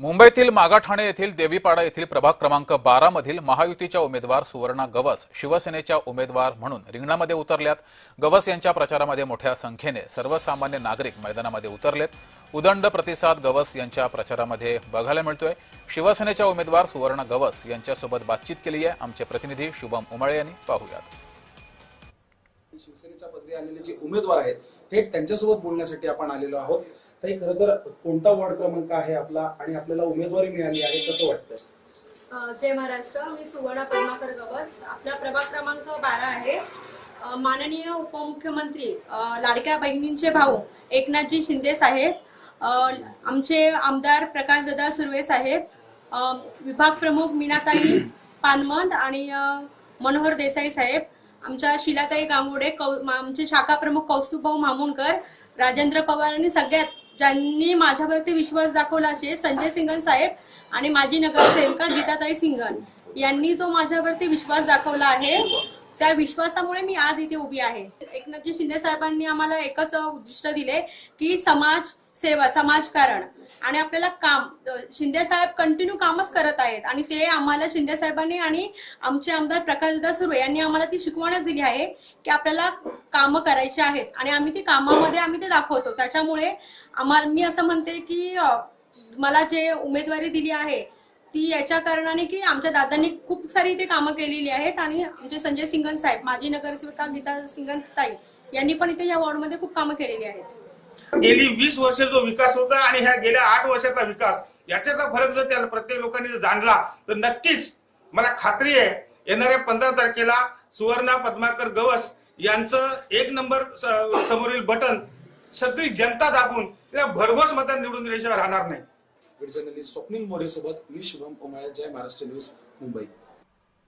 मुंबईतील मागाठाणे येथील देवीपाडा येथील प्रभाग क्रमांक बारा मधील महायुतीच्या उमेदवार सुवर्णा गवस शिवसेनेच्या उमेदवार म्हणून रिंगणामध्ये उतरल्यात. गवस यांच्या प्रचारामध्ये मोठ्या संख्येने सर्वसामान्य नागरिक मैदानामध्ये उतरलेत. उदंड प्रतिसाद गवस यांच्या प्रचारामध्ये बघायला मिळतोय. शिवसेनेच्या उमेदवार सुवर्णा गवस यांच्यासोबत बातचीत केली आहे. आमचे प्रतिनिधी शुभम उमाळे यांनी पाहूयात. शिवसेनेच्या पदरी आलेले जे उमेदवार आहेत थेट त्यांच्यासोबत बोलण्यासाठी आपण आलेलो आहोत. ताई खरं तर कोणता वॉर्ड क्रमांक आहे आपला आणि आपल्याला उमेदवारी मिळाली आहे कसं वाटतं जय महाराष्ट्र मी सुवर्णा पद्माकर गवस. आपला प्रभाग क्रमांक बारा आहे. अ, माननीय उपमुख्यमंत्री अ, लाडक्या बहिणींचे भाऊ एकनाथजी शिंदे साहेब अ, आमचे आमदार प्रकाशदादा सुर्वे साहेब अ, विभाग प्रमुख मीनाताई पानमंद आणि अ, मनोहर देसाई साहेब आमच्या शिलाताई गांगुडे कौ आमचे शाखा प्रमुख कौस्तुभभाऊ मामुणकर राजेंद्र पवार आणि सगळ्यात ज्यांनी माझ्यावरती विश्वास दाखवला असे संजय सिंगन साहेब आणि माजी नगरसेविका गीताताई सिंगन यांनी जो माझ्यावरती विश्वास दाखवला आहे त्या विश्वासामुळे मी आज इथे उभी आहे. एकनाथजी शिंदे साहेबांनी आम्हाला एकच उद्दिष्ट दिले की समाज सेवा समाजकारण आणि आपल्याला काम शिंदे साहेब कंटिन्यू कामच करत आहेत. आणि ते आम्हाला शिंदे साहेबांनी आणि आमचे आमदार प्रकाशदादा सुर्वे यांनी आम्हाला ती शिकवणच दिली आहे की आपल्याला कामं करायची आहेत. आणि आम्ही ती कामामध्ये आम्ही ते दाखवतो. त्याच्यामुळे आम्हाला मी असं म्हणते की मला जे उमेदवारी दिली आहे ती याच्या कारणाने की आमच्या दादांनी खूप सारी इथे कामं केलेली आहेत. आणि आमचे संजय सिंगन साहेब माजी नगरसेविका गीता सिंगन ताई यांनी पण इथे या वॉर्डमध्ये खूप कामं केलेली आहेत. गेली वीस वर्ष जो विकास होता आणि ह्या गेल्या आठ वर्षाचा विकास याच्यातला फरक जर त्या प्रत्येक लोकांनी जर जाणला तर नक्कीच मला खात्री आहे येणाऱ्या पंधरा तारखेला सुवर्णा पद्माकर गवस यांचं एक नंबर समोरील बटन सगळी जनता दाबून त्या भरघोस मतांनी निवडून दिल्याशिवाय राहणार नाही. जर्नलिस्ट स्वप्नील मोरे सोबत मी शुभम उमाळे जय महाराष्ट्र न्यूज मुंबई.